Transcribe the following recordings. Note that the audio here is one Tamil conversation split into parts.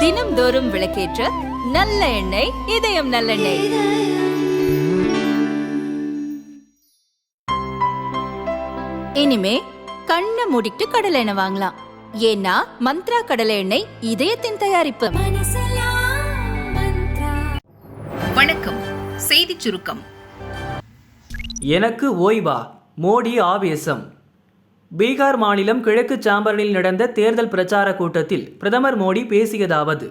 தினம்தோறும் விளக்கேற்ற நல்ல எண்ணெய் இதயம் நல்லெண்ணெய். இனிமே கண்ணை மூடிட்டு கடலை எண்ணெய் வாங்கலாம். ஏன்னா மந்த்ரா கடலை எண்ணெய் இதயத்தின் தயாரிப்பு. வணக்கம். செய்திச் சுருக்கம். எனக்கு ஓய்வா? மோடி ஆவேசம். பீகார் மாநிலம் கிழக்கு சாம்பரனில் நடந்த தேர்தல் பிரச்சார கூட்டத்தில் பிரதமர் மோடி பேசியதாவது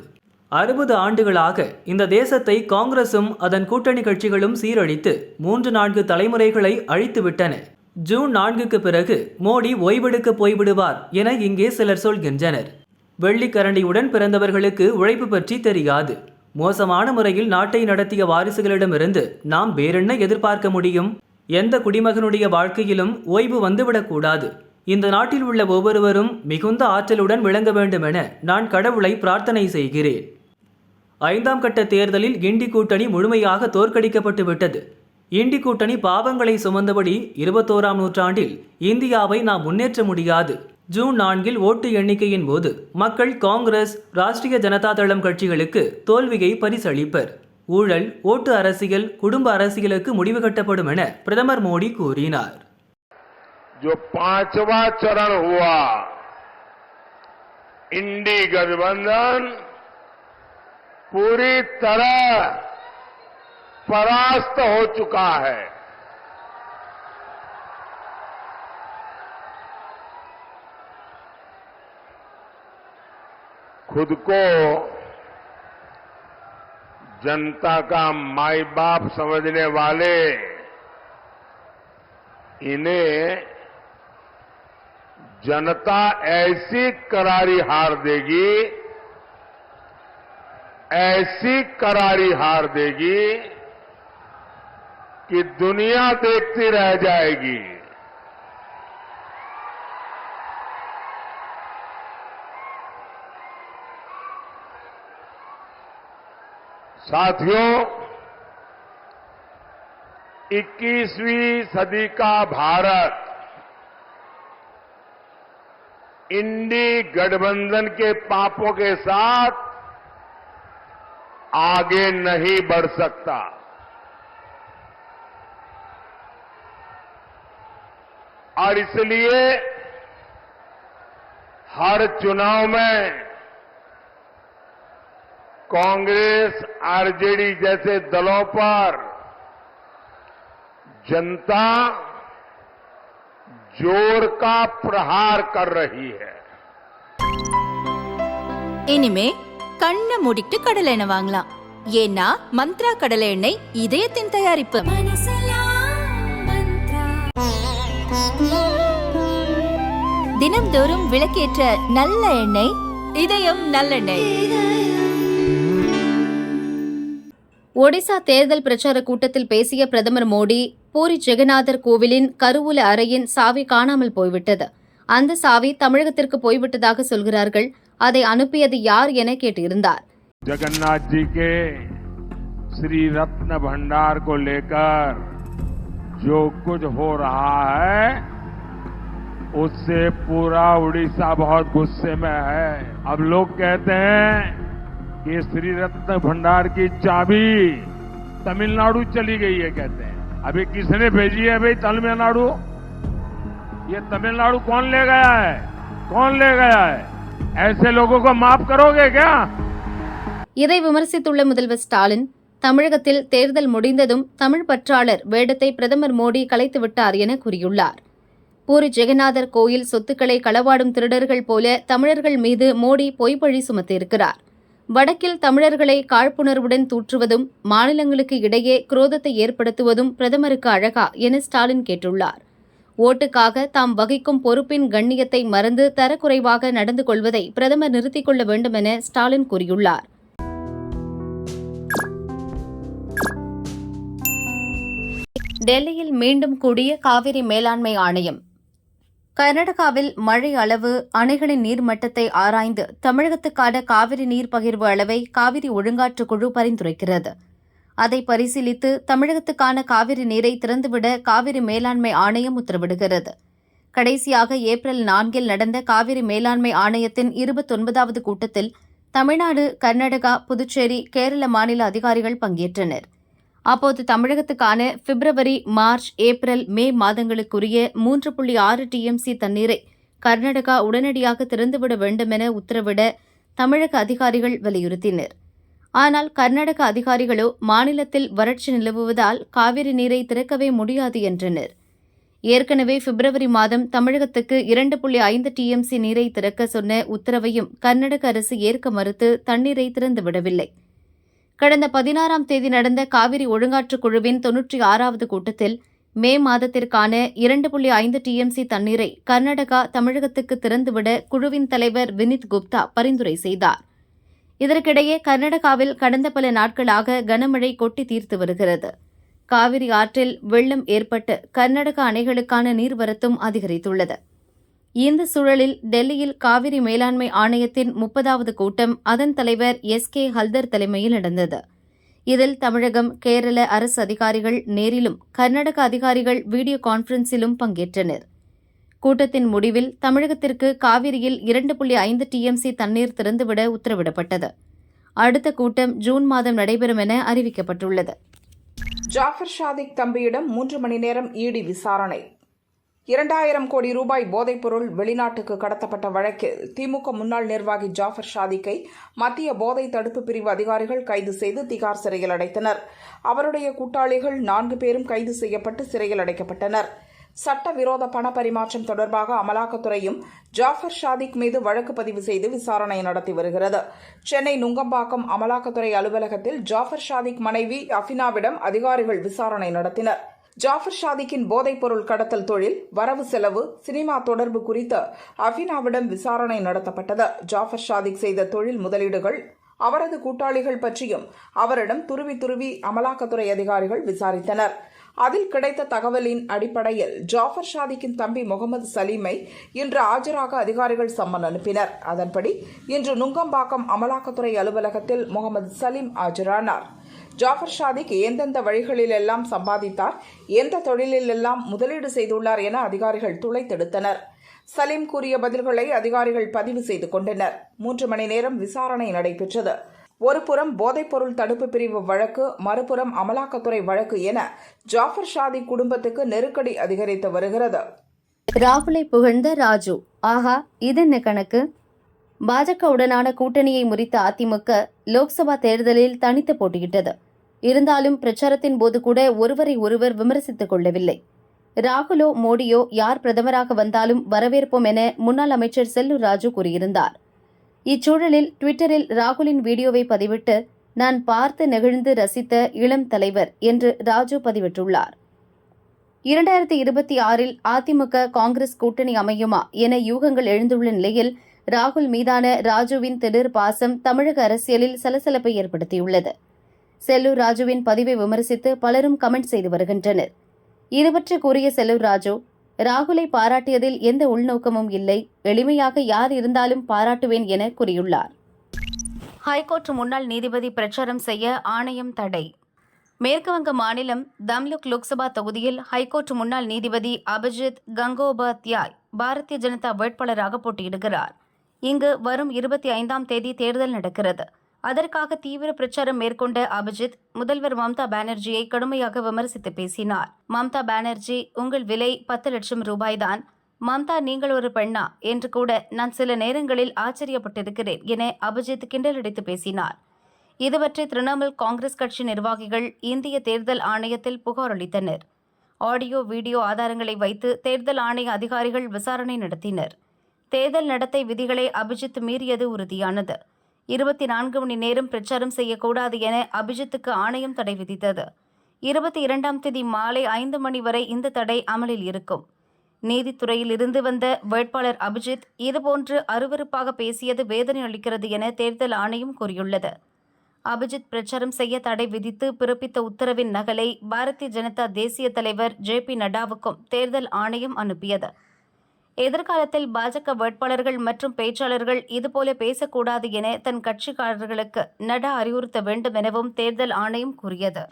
அறுபது ஆண்டுகளாக இந்த தேசத்தை காங்கிரசும் அதன் கூட்டணி கட்சிகளும் சீரழித்து மூன்று நான்கு தலைமுறைகளை அழித்துவிட்டன. ஜூன் நான்குக்கு பிறகு மோடி ஓய்வெடுக்க போய்விடுவார் என இங்கே சிலர் சொல்கின்றனர். வெள்ளிக்கரண்டியுடன் பிறந்தவர்களுக்கு உழைப்பு பற்றி தெரியாது. மோசமான முறையில் நாட்டை நடத்திய வாரிசுகளிடமிருந்து நாம் வேறென்ன எதிர்பார்க்க முடியும்? எந்த குடிமகனுடைய வாழ்க்கையிலும் ஓய்வு வந்துவிடக்கூடாது இந்த நாட்டில் உள்ள ஒவ்வொருவரும் மிகுந்த ஆற்றலுடன் விளங்க வேண்டுமென நான் கடவுளை பிரார்த்தனை செய்கிறேன். ஐந்தாம் கட்ட தேர்தலில் இண்டி கூட்டணி முழுமையாக தோற்கடிக்கப்பட்டு விட்டது. இண்டி கூட்டணி பாவங்களை சுமந்தபடி இருபத்தோராம் நூற்றாண்டில் இந்தியாவை நாம் முன்னேற்ற முடியாது. ஜூன் நான்கில் ஓட்டு எண்ணிக்கையின் போது மக்கள் காங்கிரஸ் ராஷ்டிரிய ஜனதா தளம் கட்சிகளுக்கு தோல்வியை பரிசளிப்பர். ஊழல் ஓட்டு அரசியல் குடும்ப அரசியலுக்கு முடிவு கட்டப்படும் என பிரதமர் மோடி கூறினார். जो पांचवा चरण हुआ, इंडी गठबंधन पूरी तरह परास्त हो चुका है। खुद को जनता का माई बाप समझने वाले, इन्हें जनता ऐसी करारी हार देगी, ऐसी करारी हार देगी कि दुनिया देखती रह जाएगी। साथियों 21वीं सदी का भारत इंडी गठबंधन के पापों के साथ आगे नहीं बढ़ सकता। और इसलिए हर चुनाव में कांग्रेस, आरजेडी जैसे दलों पर जनता जोर का प्रहार कर रही है இனிமே கண்ணை மூடிட்டு கடலை எண்ணெய் வாங்கலாம் ஏன்னா மந்த்ரா கடலை எண்ணெய் இதயத்தின் தயாரிப்பு தினம்தோறும் விளக்கேற்ற நல்ல எண்ணெய் இதயம் நல்லெண்ணெய் ஒடிசா தேர்தல் பிரச்சார கூட்டத்தில் பேசிய பிரதமர் மோடி பூரி ஜெகநாதர் கோவிலின் கருவூல அறையின் சாவி காணாமல் போய்விட்டது அந்த சாவி தமிழகத்திற்கு போய்விட்டதாக சொல்கிறார்கள் அதை அனுப்பியது யார் என கேட்டிருந்தார் जगन्नाथ जी के श्री रत्न भंडार को लेकर जो कुछ हो रहा है उससे पूरा उड़ीसा बहुत गुस्से में है अब लोग कहते हैं कि श्री रत्न भंडार की चाबी तमिलनाडु चली गई है कहते हैं अभी किसने भेजी है भाई तमिलनाडु ये तमिलनाडु कौन ले गया है कौन ले गया है ऐसे लोगों को माफ करोगे क्या இதை விமர்சித்துள்ள முதல்வர் ஸ்டாலின் தமிழகத்தில் தேர்தல் முடிந்ததும் தமிழ் பற்றாளர் வேடத்தை பிரதமர் மோடி கலைத்துவிட்டார் என கூறியுள்ளார் பூரி ஜெகநாதர் கோயில் சொத்துக்களை களவாடும் திருடர்கள் போல தமிழர்கள் மீது மோடி பொய்ப்பழி சுமத்தியிருக்கிறார் வடக்கில் தமிழர்களை காழ்ப்புணர்வுடன் தூற்றுவதும் மாநிலங்களுக்கு இடையே குரோதத்தை ஏற்படுத்துவதும் பிரதமருக்கு அழகா என ஸ்டாலின் கேட்டுள்ளார். ஓட்டுக்காக தாம் வகிக்கும் பொறுப்பின் கண்ணியத்தை மறந்து தரக்குறைவாக நடந்து கொள்வதை பிரதமர் நிறுத்திக் கொள்ள வேண்டும் என ஸ்டாலின் கூறியுள்ளார். டெல்லியில் மீண்டும் கூடிய காவிரி மேலாண்மை ஆணையம் கர்நாடகாவில் மழை அளவு அணைகளின் நீர்மட்டத்தை ஆராய்ந்து தமிழகத்துக்கான காவிரி நீர் பகிர்வு அளவை காவிரி ஒழுங்காற்று குழு பரிந்துரைக்கிறது. அதை பரிசீலித்து தமிழகத்துக்கான காவிரி நீரை திறந்துவிட காவிரி மேலாண்மை ஆணையம் உத்தரவிடுகிறது. கடைசியாக ஏப்ரல் நான்கில் நடந்த காவிரி மேலாண்மை ஆணையத்தின் இருபத்தொன்பதாவது கூட்டத்தில் தமிழ்நாடு கர்நாடகா புதுச்சேரி கேரள மாநில அதிகாரிகள் பங்கேற்றனர். அப்போது தமிழகத்துக்கான பிப்ரவரி மார்ச் ஏப்ரல் மே மாதங்களுக்குரிய மூன்று புள்ளி ஆறு டிஎம்சி தண்ணீரை கர்நாடகா உடனடியாக திறந்துவிட வேண்டுமென உத்தரவிட தமிழக அதிகாரிகள் வலியுறுத்தினர். ஆனால் கர்நாடக அதிகாரிகளோ மாநிலத்தில் வறட்சி நிலவுவதால் காவிரி நீரை திறக்கவே முடியாது என்றனர். ஏற்கனவே பிப்ரவரி மாதம் தமிழகத்துக்கு இரண்டு புள்ளி ஐந்து டிஎம்சி நீரை திறக்க சொன்ன உத்தரவையும் கர்நாடக அரசு ஏற்க மறுத்து தண்ணீரை திறந்துவிடவில்லை. கடந்த பதினாறாம் தேதி நடந்த காவிரி ஒழுங்காற்றுக் குழுவின் தொன்னூற்றி ஆறாவது கூட்டத்தில் மே மாதத்திற்கான இரண்டு புள்ளி ஐந்து டிஎம்சி தண்ணீரை கர்நாடகா தமிழகத்துக்கு திறந்துவிட குழுவின் தலைவர் வினித் குப்தா பரிந்துரை செய்தார். இதற்கிடையே கர்நாடகாவில் கடந்த பல நாட்களாக கனமழை கொட்டி தீர்த்து வருகிறது. காவிரி ஆற்றில் வெள்ளம் ஏற்பட்டு கர்நாடக அணைகளுக்கான நீர்வரத்தும் அதிகரித்துள்ளது. இந்த சூழலில் டெல்லியில் காவிரி மேலாண்மை ஆணையத்தின் முப்பதாவது கூட்டம் அதன் தலைவர் எஸ் கே ஹல்தர் தலைமையில் நடந்தது. இதில் தமிழகம் கேரள அரசு அதிகாரிகள் நேரிலும் கர்நாடக அதிகாரிகள் வீடியோ கான்பரன்சிலும் பங்கேற்றனர். கூட்டத்தின் முடிவில் தமிழகத்திற்கு காவிரியில் இரண்டு புள்ளி ஐந்து டிஎம்சி தண்ணீர் திறந்துவிட உத்தரவிடப்பட்டது. அடுத்த கூட்டம் ஜூன் மாதம் நடைபெறும் என அறிவிக்கப்பட்டுள்ளது. ஜாஃபர் ஷாதிக் தம்பியிடம் மூன்று மணி நேரம் இடி விசாரணை. இரண்டாயிரம் கோடி ரூபாய் போதைப்பொருள் வெளிநாட்டுக்கு கடத்தப்பட்ட வழக்கில் திமுக முன்னாள் நிர்வாகி ஜாஃபர் ஷாதிக்கை மத்திய போதை தடுப்பு பிரிவு அதிகாரிகள் கைது செய்து திகார் சிறையில் அடைத்தனர். அவருடைய கூட்டாளிகள் நான்கு பேரும் கைது செய்யப்பட்டு சிறையில் அடைக்கப்பட்டனர். சட்டவிரோத பண பரிமாற்றம் தொடர்பாக அமலாக்கத்துறையும் ஜாஃபர் ஷாதிக் மீது வழக்கு பதிவு செய்து விசாரணை நடத்தி வருகிறது. சென்னை நுங்கம்பாக்கம் அமலாக்கத்துறை அலுவலகத்தில் ஜாஃபர் ஷாதிக் மனைவி அஃபினாவிடம் அதிகாரிகள் விசாரணை நடத்தினர். ஜாஃபர் ஷாதிக்கின் போதைப்பொருள் கடத்தல் தொழில் வரவு செலவு சினிமா தொடர்பு குறித்து அஃபினாவிடம் விசாரணை நடத்தப்பட்டது. ஜாஃபர் ஷாதிக் செய்த தொழில் முதலீடுகள் அவரது கூட்டாளிகள் பற்றியும் அவரிடம் துருவி துருவி அமலாக்கத்துறை அதிகாரிகள் விசாரித்தனர். அதில் கிடைத்த தகவலின் அடிப்படையில் ஜாஃபர் ஷாதிக்கின் தம்பி முகமது சலீமை இன்று ஆஜராக அதிகாரிகள் சம்மன் அனுப்பினர். அதன்படி இன்று நுங்கம்பாக்கம் அமலாக்கத்துறை அலுவலகத்தில் முகமது சலீம் ஆஜரானார். ஜாஃபர் ஷாதிக் எந்தெந்த வழிகளிலெல்லாம் சம்பாதித்தார் எந்த தொழிலிலெல்லாம் முதலீடு செய்துள்ளார் என அதிகாரிகள் துளைத்தெடுத்தனர். சலீம் கூறிய பதில்களை அதிகாரிகள் பதிவு செய்து கொண்டனர். மூன்று மணி நேரம் விசாரணை நடைபெற்றது. ஒருபுறம் போதைப்பொருள் தடுப்பு பிரிவு வழக்கு மறுபுறம் அமலாக்கத்துறை வழக்கு என ஜாஃபர் ஷாதிக் குடும்பத்துக்கு நெருக்கடி அதிகரித்து வருகிறது. ராகுலை புகழ்ந்த ராஜு ஆஹா என்ன கணக்கு? பாஜகவுடனான கூட்டணியை முறித்த அதிமுக லோக்சபா தேர்தலில் தனித்து போட்டியிட்டது. இருந்தாலும் பிரச்சாரத்தின் போது கூட ஒருவரை ஒருவர் விமர்சித்துக் கொள்ளவில்லை. ராகுலோ மோடியோ யார் பிரதமராக வந்தாலும் வரவேற்போம் என முன்னாள் அமைச்சர் செல்லூர் ராஜு கூறியிருந்தார். இச்சூழலில் ட்விட்டரில் ராகுலின் வீடியோவை பதிவிட்டு நான் பார்த்து நெகிழ்ந்து ரசித்த இளம் தலைவர் என்று ராஜு பதிவிட்டுள்ளார். இரண்டாயிரத்தி இருபத்தி ஆறில் அதிமுக காங்கிரஸ் கூட்டணி அமையுமா என யூகங்கள் எழுந்துள்ள நிலையில் ராகுல் மீதான ராஜுவின் திடீர் பாசம் தமிழக அரசியலில் சலசலப்பை ஏற்படுத்தியுள்ளது. செல்லூர் ராஜுவின் பதிவை விமர்சித்து பலரும் கமெண்ட் செய்து வருகின்றனர். இதுபற்றி கூறிய செல்லூர் ராஜு ராகுலை பாராட்டியதில் எந்த உள்நோக்கமும் இல்லை எளிமையாக யார் இருந்தாலும் பாராட்டுவேன் என கூறியுள்ளார். ஹைகோர்ட் முன்னாள் நீதிபதி பிரச்சாரம் செய்ய ஆணையம் தடை. மேற்குவங்க மாநிலம் தம்லுக் லோக்சபா தொகுதியில் ஹைகோர்ட் முன்னாள் நீதிபதி அபிஜித் கங்கோபாத்யாய் பாரதிய ஜனதா வேட்பாளராக போட்டியிடுகிறார். இங்கு வரும் இருபத்தி ஐந்தாம் தேதி தேர்தல் நடக்கிறது. அதற்காக தீவிர பிரச்சாரம் மேற்கொண்ட அபிஜித் முதல்வர் மம்தா பானர்ஜியை கடுமையாக விமர்சித்து பேசினார். மம்தா பானர்ஜி உங்கள் விலை பத்து லட்சம் ரூபாய்தான். மம்தா நீங்கள் ஒரு பெண்ணா என்று கூட நான் சில நேரங்களில் ஆச்சரியப்பட்டிருக்கிறேன் என அபிஜித் கிண்டலடித்து பேசினார். இதுபற்றி திரிணாமுல் காங்கிரஸ் கட்சி நிர்வாகிகள் இந்திய தேர்தல் ஆணையத்தில் புகார் அளித்தனர். ஆடியோ வீடியோ ஆதாரங்களை வைத்து தேர்தல் ஆணைய அதிகாரிகள் விசாரணை நடத்தினர். தேர்தல் நடத்தை விதிகளை அபிஜித் மீறியது உறுதியானது. இருபத்தி நான்கு மணி நேரம் பிரச்சாரம் செய்யக்கூடாது என அபிஜித்துக்கு ஆணையம் தடை விதித்தது. இருபத்தி இரண்டாம் தேதி மாலை ஐந்து மணி வரை இந்த தடை அமலில் இருக்கும். நீதித்துறையில் இருந்து வந்த வேட்பாளர் அபிஜித் இதுபோன்று அருவருப்பாக பேசியது வேதனை அளிக்கிறது என தேர்தல் ஆணையம் கூறியுள்ளது. அபிஜித் பிரச்சாரம் செய்ய தடை விதித்து பிறப்பித்த உத்தரவின் நகலை பாரதிய ஜனதா தேசிய தலைவர் ஜே பி நட்டாவுக்கும் தேர்தல் ஆணையம் அனுப்பியது. எதிர்காலத்தில் பாஜக வேட்பாளர்கள் மற்றும் பேச்சாளர்கள் இதுபோல பேசக்கூடாது என தன் கட்சிக்காரர்களுக்கு நட அறிவுறுத்த வேண்டும் எனவும் தேர்தல் ஆணையம் கூறியது.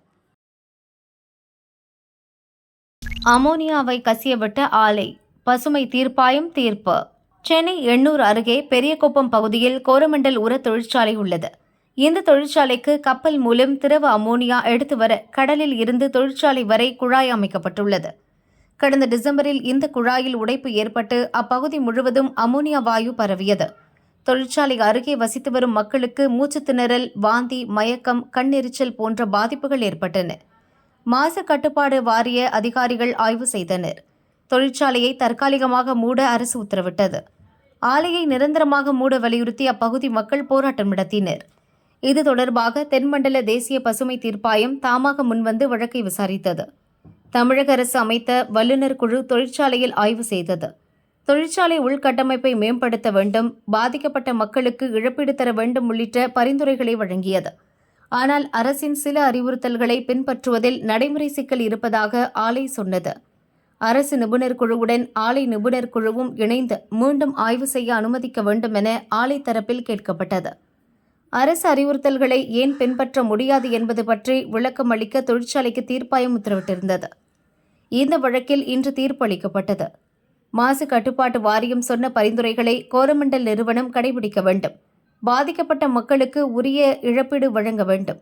அமோனியாவை கசியவிட்ட ஆலை பசுமை தீர்ப்பாயம் தீர்ப்பு. சென்னை எண்ணூர் அருகே பெரியகுப்பம் பகுதியில் கோரமண்டல் உர தொழிற்சாலை உள்ளது. இந்த தொழிற்சாலைக்கு கப்பல் மூலம் திரவ அமோனியா எடுத்து வர கடலில் இருந்து தொழிற்சாலை வரை குழாய் அமைக்கப்பட்டுள்ளது. கடந்த டிசம்பரில் இந்த குழாயில் உடைப்பு ஏற்பட்டு அப்பகுதி முழுவதும் அமோனியா வாயு பரவியது. தொழிற்சாலை அருகே வசித்து வரும் மக்களுக்கு மூச்சு திணறல் வாந்தி மயக்கம் கண்ணெரிச்சல் போன்ற பாதிப்புகள் ஏற்பட்டன. மாசு கட்டுப்பாடு வாரிய அதிகாரிகள் ஆய்வு செய்தனர். தொழிற்சாலையை தற்காலிகமாக மூட அரசு உத்தரவிட்டது. ஆலையை நிரந்தரமாக மூட வலியுறுத்தி அப்பகுதி மக்கள் போராட்டம் நடத்தினர். இது தொடர்பாக தென்மண்டல தேசிய பசுமை தீர்ப்பாயம் தாமாக முன்வந்து வழக்கை விசாரித்தது. தமிழக அரசு அமைத்த வல்லுநர் குழு தொழிற்சாலையில் ஆய்வு செய்தது. தொழிற்சாலை உள்கட்டமைப்பை மேம்படுத்த வேண்டும் பாதிக்கப்பட்ட மக்களுக்கு இழப்பீடு தர வேண்டும் உள்ளிட்ட பரிந்துரைகளை வழங்கியது. ஆனால் அரசின் சில அறிவுறுத்தல்களை பின்பற்றுவதில் நடைமுறை சிக்கல் இருப்பதாக ஆலை சொன்னது. அரசு நிபுணர் குழுவுடன் ஆலை நிபுணர் குழுவும் இணைந்து மீண்டும் ஆய்வு செய்ய அனுமதிக்க வேண்டும் என ஆலை தரப்பில் கேட்கப்பட்டது. அரசு அறிவுறுத்தல்களை ஏன் பின்பற்ற முடியாது என்பது பற்றி விளக்கம் அளிக்க தொழிற்சாலைக்கு தீர்ப்பாயம் உத்தரவிட்டிருந்தது. இந்த வழக்கில் இன்று தீர்ப்பு அளிக்கப்பட்டது. மாசு கட்டுப்பாட்டு வாரியம் சொன்ன பரிந்துரைகளை கோரமண்டல் நிறுவனம் கடைபிடிக்க வேண்டும். பாதிக்கப்பட்ட மக்களுக்கு உரிய இழப்பீடு வழங்க வேண்டும்.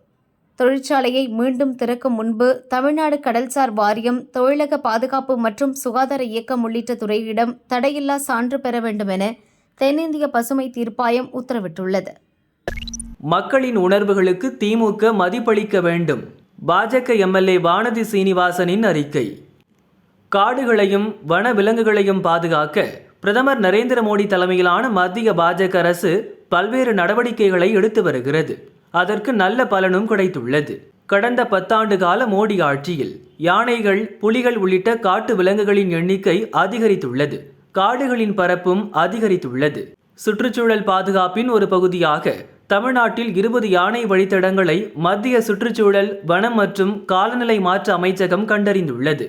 தொழிற்சாலையை மீண்டும் திறக்கும் முன்பு தமிழ்நாடு கடல்சார் வாரியம் தொழிலக பாதுகாப்பு மற்றும் சுகாதார இயக்கம் உள்ளிட்ட துறையிடம் தடையில்லா சான்று பெற வேண்டும் என தென்னிந்திய பசுமை தீர்ப்பாயம் உத்தரவிட்டுள்ளது. மக்களின் உணர்வுகளுக்கு திமுக மதிப்பளிக்க வேண்டும். பாஜக எம்எல்ஏ வானதி சீனிவாசனின் அறிக்கை. காடுகளையும் வன விலங்குகளையும் பாதுகாக்க பிரதமர் நரேந்திர மோடி தலைமையிலான மத்திய பாஜக அரசு பல்வேறு நடவடிக்கைகளை எடுத்து வருகிறது. அதற்கு நல்ல பலனும் கிடைத்துள்ளது. கடந்த பத்தாண்டு கால மோடி ஆட்சியில் யானைகள் புலிகள் உள்ளிட்ட காட்டு விலங்குகளின் எண்ணிக்கை அதிகரித்துள்ளது. காடுகளின் பரப்பும் அதிகரித்துள்ளது. சுற்றுச்சூழல் பாதுகாப்பின் ஒரு பகுதியாக தமிழ்நாட்டில் இருபது யானை வழித்தடங்களை மத்திய சுற்றுச்சூழல் வனம் மற்றும் காலநிலை மாற்ற அமைச்சகம் கண்டறிந்துள்ளது.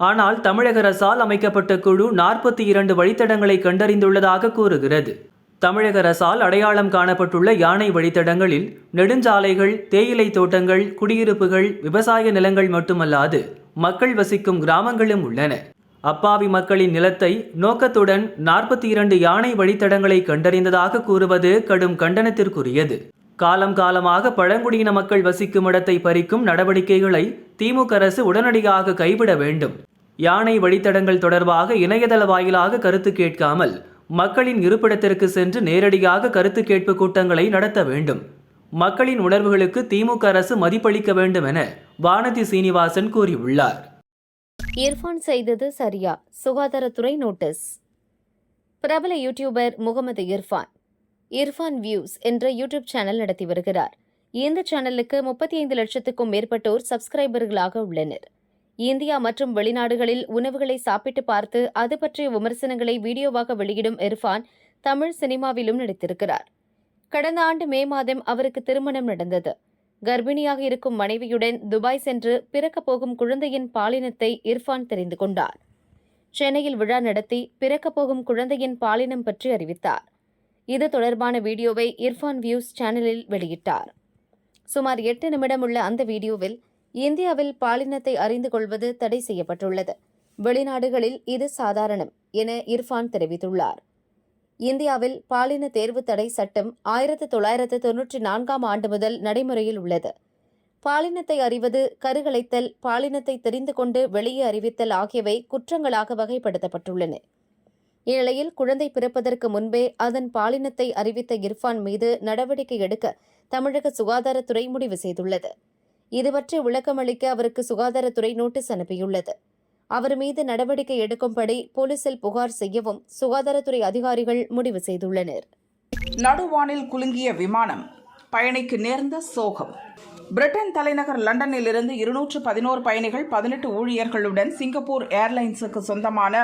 ஆனால் தமிழக அரசால் அமைக்கப்பட்ட குழு நாற்பத்தி இரண்டு வழித்தடங்களை கண்டறிந்துள்ளதாக கூறுகிறது. தமிழக அரசால் அடையாளம் காணப்பட்டுள்ள யானை வழித்தடங்களில் நெடுஞ்சாலைகள் தேயிலை தோட்டங்கள் குடியிருப்புகள் விவசாய நிலங்கள் மட்டுமல்லாது மக்கள் வசிக்கும் கிராமங்களும் உள்ளன. அப்பாவி மக்களின் நிலத்தை நோக்கத்துடன் நாற்பத்தி இரண்டு யானை வழித்தடங்களை கண்டறிந்ததாக கூறுவது கடும் கண்டனத்திற்குரியது. காலம் காலமாக பழங்குடியின மக்கள் வசிக்கும் இடத்தை பறிக்கும் நடவடிக்கைகளை திமுக அரசு உடனடியாக கைவிட வேண்டும். யானை வழித்தடங்கள் தொடர்பாக இணையதள வாயிலாக கருத்து கேட்காமல் மக்களின் இருப்பிடத்திற்கு சென்று நேரடியாக கருத்து கேட்பு கூட்டங்களை நடத்த வேண்டும். மக்களின் உணர்வுகளுக்கு திமுக அரசு மதிப்பளிக்க வேண்டும் என வானதி சீனிவாசன் கூறியுள்ளார். இர்ஃபான் செய்தது சரியா? சுகாதாரத்துறை நோட்டீஸ். பிரபல யூடியூபர் முகமது இர்ஃபான். இர்ஃபான் வியூஸ் என்ற யூடியூப் சேனல் நடத்தி வருகிறார். இந்த சேனலுக்கு முப்பத்தி ஐந்து லட்சத்துக்கும் மேற்பட்டோர் சப்ஸ்கிரைபர்களாக உள்ளனர். இந்தியா மற்றும் வெளிநாடுகளில் உணவுகளை சாப்பிட்டு பார்த்து அது பற்றிய விமர்சனங்களை வீடியோவாக வெளியிடும் இர்ஃபான் தமிழ் சினிமாவிலும் நடித்திருக்கிறார். கடந்த ஆண்டு மே மாதம் அவருக்கு திருமணம் நடந்தது. கர்ப்பிணியாக இருக்கும் மனைவியுடன் துபாய் சென்று பிறக்கப் போகும் குழந்தையின் பாலினத்தை இர்ஃபான் தெரிந்து கொண்டார். சென்னையில் விழா நடத்தி பிறக்கப் போகும் குழந்தையின் பாலினம் பற்றி அறிவித்தார். இது தொடர்பான வீடியோவை இர்ஃபான் வியூஸ் சேனலில் வெளியிட்டார். சுமார் எட்டு நிமிடம் உள்ள அந்த வீடியோவில் இந்தியாவில் பாலினத்தை அறிந்து கொள்வது தடை செய்யப்பட்டுள்ளது. வெளிநாடுகளில் இது சாதாரணம் என இர்ஃபான் தெரிவித்துள்ளார். இந்தியாவில் பாலின தேர்வு தடை சட்டம் ஆயிரத்து தொள்ளாயிரத்து தொன்னூற்றி நான்காம் ஆண்டு முதல் நடைமுறையில் உள்ளது. பாலினத்தை அறிவது கருகலைத்தல் பாலினத்தை தெரிந்து கொண்டு வெளியே அறிவித்தல் ஆகியவை குற்றங்களாக வகைப்படுத்தப்பட்டுள்ளன. இந்நிலையில் குழந்தை பிறப்பதற்கு முன்பே அதன் பாலினத்தை அறிவித்த இர்ஃபான் மீது நடவடிக்கை எடுக்க தமிழக சுகாதாரத்துறை முடிவு செய்துள்ளது. இதுபற்றி விளக்கமளிக்க அவருக்கு சுகாதாரத்துறை நோட்டீஸ் அனுப்பியுள்ளது. அவர் மீது நடவடிக்கை எடுக்கும்படி போலீசில் புகார் செய்யவும் சுகாதாரத்துறை அதிகாரிகள் முடிவு செய்துள்ளனர். நடுவானில் குலுங்கிய விமானம் பயணிக்கு நேர்ந்த சோகம். பிரிட்டன் தலைநகர் லண்டனில் இருந்து இருநூற்று பதினோரு பயணிகள் பதினெட்டு ஊழியர்களுடன் சிங்கப்பூர் ஏர்லைன்ஸுக்கு சொந்தமான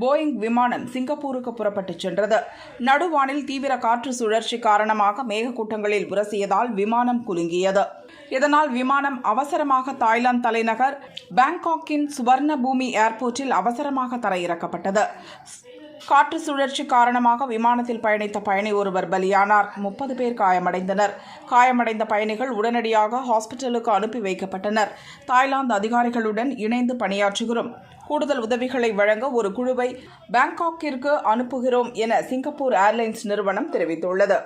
போயிங் விமானம் சிங்கப்பூருக்கு புறப்பட்டுச் சென்றது. நடுவானில் தீவிர காற்று சுழற்சி காரணமாக மேகக்கூட்டங்களில் உரசியதால் விமானம் குலுங்கியது. இதனால் விமானம் அவசரமாக தாய்லாந்து தலைநகர் பேங்காக்கின் சுவர்ண பூமி ஏர்போர்ட்டில் அவசரமாக தரையிறக்கப்பட்டது. காற்று சுழற்சி காரணமாக விமானத்தில் பயணித்த பயணி ஒருவர் பலியானார். முப்பது பேர் காயமடைந்தனர். காயமடைந்த பயணிகள் உடனடியாக ஹாஸ்பிட்டலுக்கு அனுப்பி வைக்கப்பட்டனர். தாய்லாந்து அதிகாரிகளுடன் இணைந்து பணியாற்றுகிறோம். கூடுதல் உதவிகளை வழங்க ஒரு குழுவை பேங்காக்கிற்கு அனுப்புகிறோம் என சிங்கப்பூர் ஏர்லைன்ஸ் நிறுவனம் தெரிவித்துள்ளது.